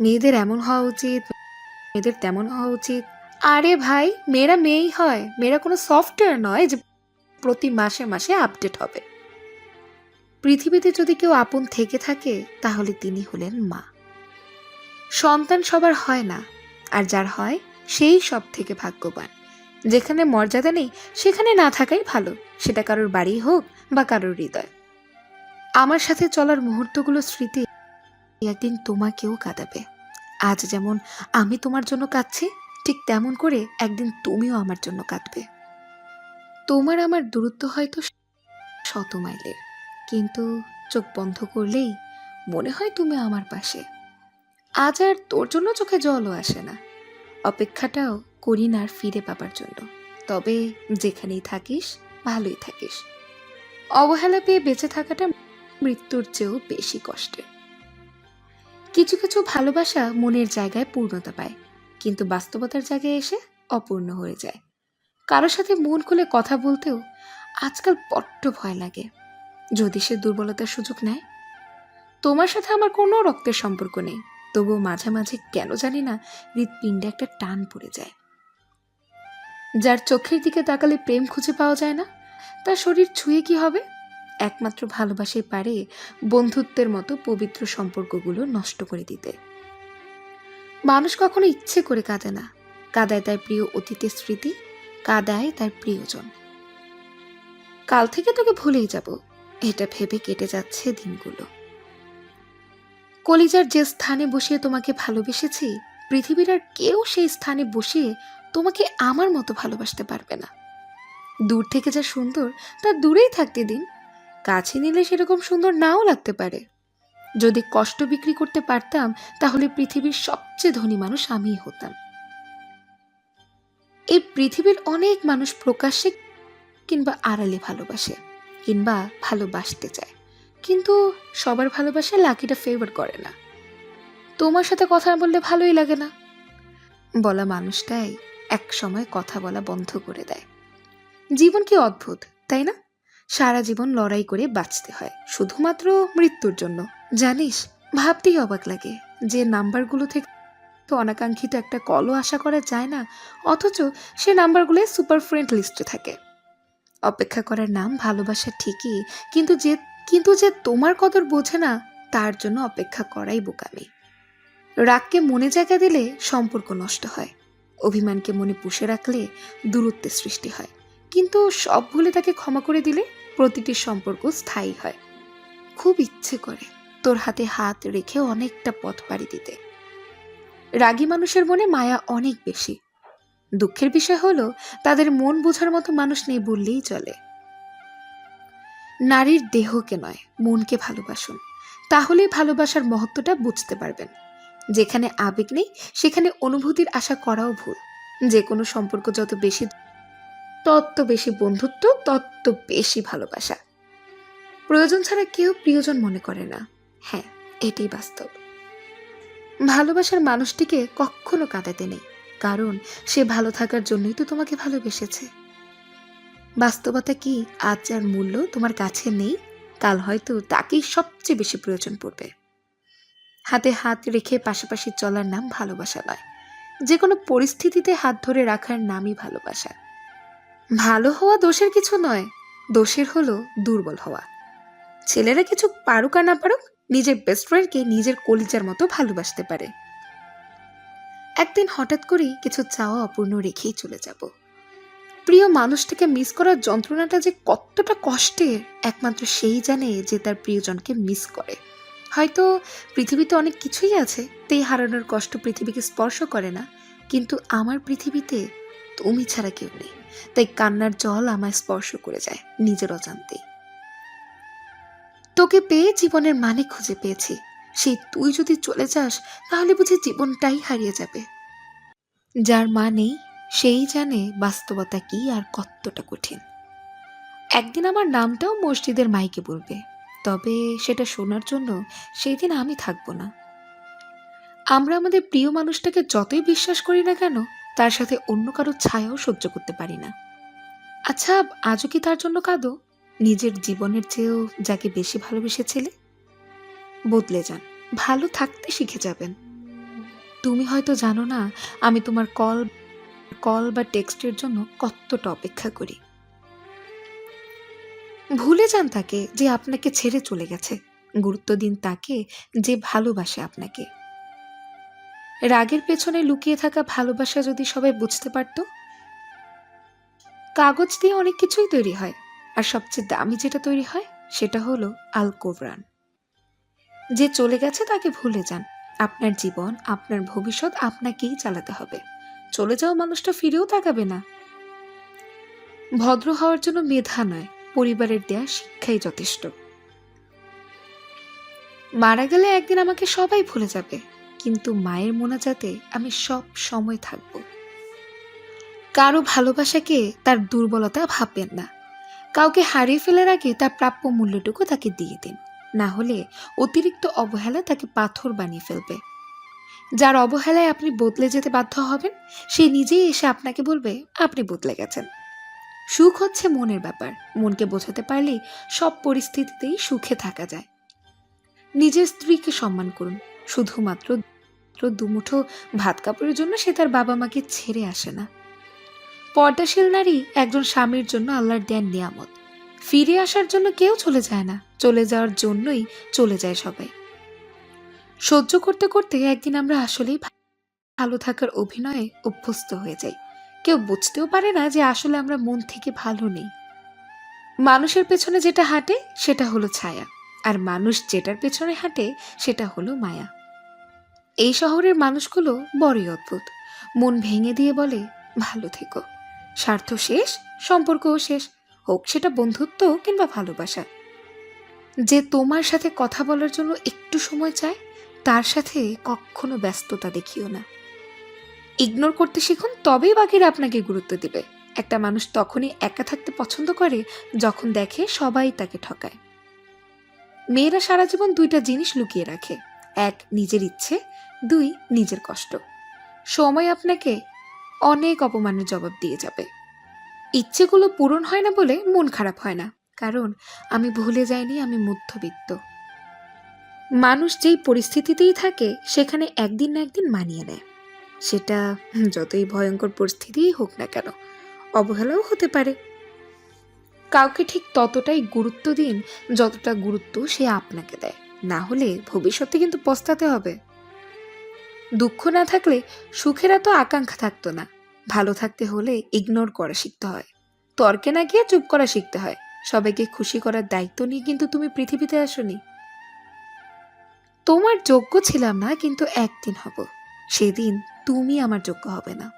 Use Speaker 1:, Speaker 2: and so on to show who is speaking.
Speaker 1: মেয়েদের এমন হওয়া উচিত, মেয়েদের তেমন হওয়া উচিত। আরে ভাই, মেয়েরা মেয়েই হয়। মেয়েরা কোনো সফটওয়্যার নয় যে প্রতি মাসে মাসে আপডেট হবে। পৃথিবীতে যদি কেউ আপন থেকে থাকে, তাহলে তিনি হলেন মা। সন্তান সবার হয় না, আর যার হয়, সেই সব থেকে ভাগ্যবান। যেখানে মর্যাদা নেই, সেখানে না থাকাই ভালো। সেটা কারোর বাড়ি হোক বা কারোর হৃদয়। আমার সাথে চলার মুহূর্তগুলো স্মৃতি একদিন তোমাকেও কাঁদাবে। আজ যেমন আমি তোমার জন্য কাঁদছি, ঠিক তেমন করে একদিন তুমিও আমার জন্য কাঁদবে। তোমার আমার দূরত্ব হয়তো শত মাইলের, কিন্তু চোখ বন্ধ করলেই মনে হয় তুমি আমার পাশে। আজ আর তোর জন্য চোখে জলও আসে না। অপেক্ষাটাও করি না আর ফিরে পাবার জন্য। তবে যেখানেই থাকিস, ভালোই থাকিস। অবহেলা পেয়ে বেঁচে থাকাটা মৃত্যুর চেয়েও বেশি কষ্টের। কিছু কিছু ভালোবাসা মনের জায়গায় পূর্ণতা পায়, কিন্তু বাস্তবতার জায়গায় এসে অপূর্ণ হয়ে যায়। কারোর সাথে মন খুলে কথা বলতেও আজকাল বড্ড ভয় লাগে। যদি সে দুর্বলতার সুযোগ নেয়? তোমার সাথে আমার কোনো রক্তের সম্পর্ক নেই, তবুও মাঝে মাঝে কেন জানি না হৃৎপিণ্ডে একটা টান পড়ে যায়। যার চোখের দিকে তাকালে প্রেম খুঁজে পাওয়া যায় না, তার শরীর ছুঁয়ে কি হবে? একমাত্র ভালোবাসাই পারে বন্ধুত্বের মতো পবিত্র সম্পর্কগুলো নষ্ট করে দিতে। মানুষ কখনো ইচ্ছে করে কাঁদে না। কাদায় তার প্রিয় অতীতের স্মৃতি, কাদায় তার প্রিয়জন। কাল থেকে তোকে ভুলেই যাব। এটা ভেবে কেটে যাচ্ছে দিনগুলো। কলিজার যে স্থানে বসিয়ে তোমাকে ভালোবেসেছি, পৃথিবীর আর কেউ সেই স্থানে বসিয়ে তোমাকে আমার মতো ভালোবাসতে পারবে না। দূর থেকে যা সুন্দর, তা দূরেই থাকতে দিন কাছে নিলে সেরকম সুন্দর নাও লাগতে পারে। যদি কষ্ট বিক্রি করতে পারতাম, তাহলে পৃথিবীর সবচেয়ে ধনী মানুষ আমিই হতাম। এই পৃথিবীর অনেক মানুষ প্রকাশ্যে কিংবা আড়ালে ভালোবাসে, কিংবা ভালোবাসতে চায়। কিন্তু সবার ভালোবাসা লাকিটা ফেভার করে না। তোমার সাথে কথা বললে ভালোই লাগে না। বলা মানুষটাই এক সময় কথা বলা বন্ধ করে দেয়। জীবন কি অদ্ভুত, তাই না? সারা জীবন লড়াই করে বাঁচতে হয়, শুধুমাত্র মৃত্যুর জন্য। জানিস, ভাবতেই অবাক লাগে যে নাম্বারগুলো থেকে তো অনাকাঙ্ক্ষিত একটা কলও আশা করা যায় না, অথচ সে নাম্বারগুলো সুপার ফ্রেন্ড লিস্টে থাকে। অপেক্ষা করার নাম ভালোবাসা ঠিকই, কিন্তু যে কিন্তু যে তোমার কদর বোঝে না, তার জন্য অপেক্ষা করাই বোকামি। রাগকে মনে জায়গা দিলে সম্পর্ক নষ্ট হয়, অভিমানকে মনে পুষে রাখলে দূরত্বের সৃষ্টি হয়, কিন্তু সব ভুলে তাকে ক্ষমা করে দিলে প্রতিটি সম্পর্ক স্থায়ী হয়। খুব ইচ্ছে করে তোর হাতে হাত রেখে অনেকটা পথ পাড়ি দিতে। রাগী মানুষের মনে মায়া অনেক বেশি। দুঃখের বিষয় হলো, তাদের মন বোঝার মতো মানুষ নেই বললেই চলে। নারীর দেহকে নয়, মনকে ভালোবাসুন। তাহলেই ভালোবাসার মহত্বটা বুঝতে পারবেন। যেখানে আবেগ নেই, সেখানে অনুভূতির আশা করাও ভুল। যে কোনো সম্পর্ক যত বেশি তত বেশি বন্ধুত্ব তত বেশি ভালোবাসা। প্রয়োজন ছাড়া কেউ প্রিয়জন মনে করে না। হ্যাঁ এটাই বাস্তব। ভালোবাসার মানুষটিকে কখনো কাঁদাতে নেই, কারণ সে ভালো থাকার জন্যই তো তোমাকে ভালোবেসেছে। বাস্তবতা কি আজ যার মূল্য তোমার কাছে নেই, কাল হয়তো তাকেই সবচেয়ে বেশি প্রয়োজন পড়বে। হাতে হাত রেখে পাশাপাশি চলার নাম ভালোবাসা নয়। যে কোনো পরিস্থিতিতে হাত ধরে রাখার নামই ভালোবাসা। ভালো হওয়া দোষের কিছু নয়, দোষের হলো দুর্বল হওয়া। ছেলেরা কিছু পারুক আর না পারুক, নিজের বেস্ট ফ্রেন্ডকে নিজের কলিজার মতো ভালোবাসতে পারে। একদিন হঠাৎ করেই কিছু চাওয়া অপূর্ণ রেখেই চলে যাব। প্রিয় মানুষটাকে মিস করার যন্ত্রণাটা যে কতটা কষ্টের, একমাত্র সেই জানে যে তার প্রিয়জনকে মিস করে। হয়তো পৃথিবীতে অনেক কিছুই আছে, তেই হারানোর কষ্ট পৃথিবীকে স্পর্শ করে না, কিন্তু আমার পৃথিবীতে তুমি ছাড়া কেউ নেই। তাই কান্নার জল আমায় স্পর্শ করে যায় নিজের অজান্তেই তোকে পেয়ে জীবনের মানে খুঁজে পেয়েছি। সেই তুই যদি চলে যাস, তাহলে বুঝি জীবনটাই হারিয়ে যাবে। যার মা নেই, সেই জানে বাস্তবতা কি আর কতটা কঠিন। একদিন আমার নামটাও মসজিদের মাইকে বলবে তবে সেটা শোনার জন্য সেই দিন আমি থাকব না। আমরা আমাদের প্রিয় মানুষটাকে যতই বিশ্বাস করি না কেন তার সাথে অন্য কারও ছায়াও সহ্য করতে পারি না। আচ্ছা আজও কি তার জন্য কাঁদো? নিজের জীবনের চেয়েও যাকে বেশি ভালোবেসেছিলে? বদলে যান। ভালো থাকতে শিখে যাবেন। তুমি হয়তো জানো না, আমি তোমার কল কল বা টেক্সটের জন্য কতটা অপেক্ষা করি। ভুলে যান তাকে যে আপনাকে ছেড়ে চলে গেছে। গুরুত্ব দিন তাকে যে ভালোবাসে আপনাকে। রাগের পেছনে লুকিয়ে থাকা ভালোবাসা যদি সবাই বুঝতে পারতো? কাগজ দিয়ে অনেক কিছুই তৈরি হয়, আর সবচেয়ে দামি যেটা তৈরি হয়, সেটা হলো আল কোরআন। যে চলে গেছে তাকে ভুলে যান। আপনার জীবন, আপনার ভবিষ্যৎ আপনাকেই চালাতে হবে। চলে যাওয়া মানুষটা ফিরেও তাকাবে না। ভদ্র হওয়ার জন্য মেধা নয়, পরিবারের দেয়া শিক্ষাই যথেষ্ট। মারা গেলে একদিন আমাকে সবাই ভুলে যাবে। কিন্তু মায়ের মোনাজাতে আমি সব সময় থাকব। কারও ভালোবাসাকে তার দুর্বলতা ভাববেন না। কাউকে হারিয়ে ফেলার আগে তার প্রাপ্য মূল্যটুকু তাকে দিয়ে দিন। না হলে অতিরিক্ত অবহেলা তাকে পাথর বানিয়ে ফেলবে। যার অবহেলায় আপনি বদলে যেতে বাধ্য হবেন, সে নিজেই এসে আপনাকে বলবে, আপনি বদলে গেছেন। সুখ হচ্ছে মনের ব্যাপার। মনকে বোঝাতে পারলেই সব পরিস্থিতিতেই সুখে থাকা যায়। নিজের স্ত্রীকে সম্মান করুন। শুধুমাত্র দুমুঠো ভাত কাপড়ের জন্য সে তার বাবা মাকে ছেড়ে আসে না। পর্দাশীল নারী একজন স্বামীর জন্য আল্লাহর দেন নিয়ামত। ফিরে আসার জন্য কেউ চলে যায় না, চলে যাওয়ার জন্যই চলে যায় সবাই। সহ্য করতে করতে একদিন আমরা আসলেই ভালো থাকার অভিনয়ে অভ্যস্ত হয়ে যাই। কেউ বুঝতেও পারে না যে আসলে আমরা মন থেকে ভালো নেই। মানুষের পেছনে যেটা হাঁটে সেটা হলো ছায়া, আর মানুষ যেটার পেছনে হাঁটে সেটা হলো মায়া। এই শহরের মানুষগুলো বড়ই অদ্ভুত। মন ভেঙে দিয়ে বলে, ভালো থেকো। স্বার্থ শেষ, সম্পর্কও শেষ। হোক সেটা বন্ধুত্ব কিংবা ভালোবাসা। যে তোমার সাথে কথা বলার জন্য একটু সময় চায়, তার সাথে কখনো ব্যস্ততা দেখিও না। ইগনোর করতে শিখুন, তবেই বাকিরা আপনাকে গুরুত্ব দেবে। একটা মানুষ তখনই একা থাকতে পছন্দ করে, যখন দেখে সবাই তাকে ঠকায়। মেয়েরা সারা জীবন দুইটা জিনিস লুকিয়ে রাখে। এক, নিজের ইচ্ছে দুই, নিজের কষ্ট। সময় আপনাকে অনেক অপমানের জবাব দিয়ে যাবে। ইচ্ছেগুলো পূরণ হয় না বলে মন খারাপ হয় না, কারণ আমি ভুলে যাইনি আমি মধ্যবিত্ত। মানুষ যেই পরিস্থিতিতেই থাকে, সেখানে একদিন না একদিন মানিয়ে নেয়। সেটা যতই ভয়ঙ্কর পরিস্থিতিই হোক না কেন, অবহেলাও হতে পারে। কাউকে ঠিক ততটাই গুরুত্ব দিন, যতটা গুরুত্ব সে আপনাকে দেয়। না হলে ভবিষ্যতে কিন্তু পস্তাতে হবে। দুঃখ না থাকলে সুখের এত আকাঙ্ক্ষা থাকতো না। ভালো থাকতে হলে ইগনোর করা শিখতে হয়। তর্কে না গিয়ে চুপ করা শিখতে হয়। সবাইকে খুশি করার দায়িত্ব নিয়ে কিন্তু তুমি পৃথিবীতে আসনি। তোমার যোগ্য ছিলাম না, কিন্তু একদিন হব। সেদিন তুমি আমার যোগ্য হবে না।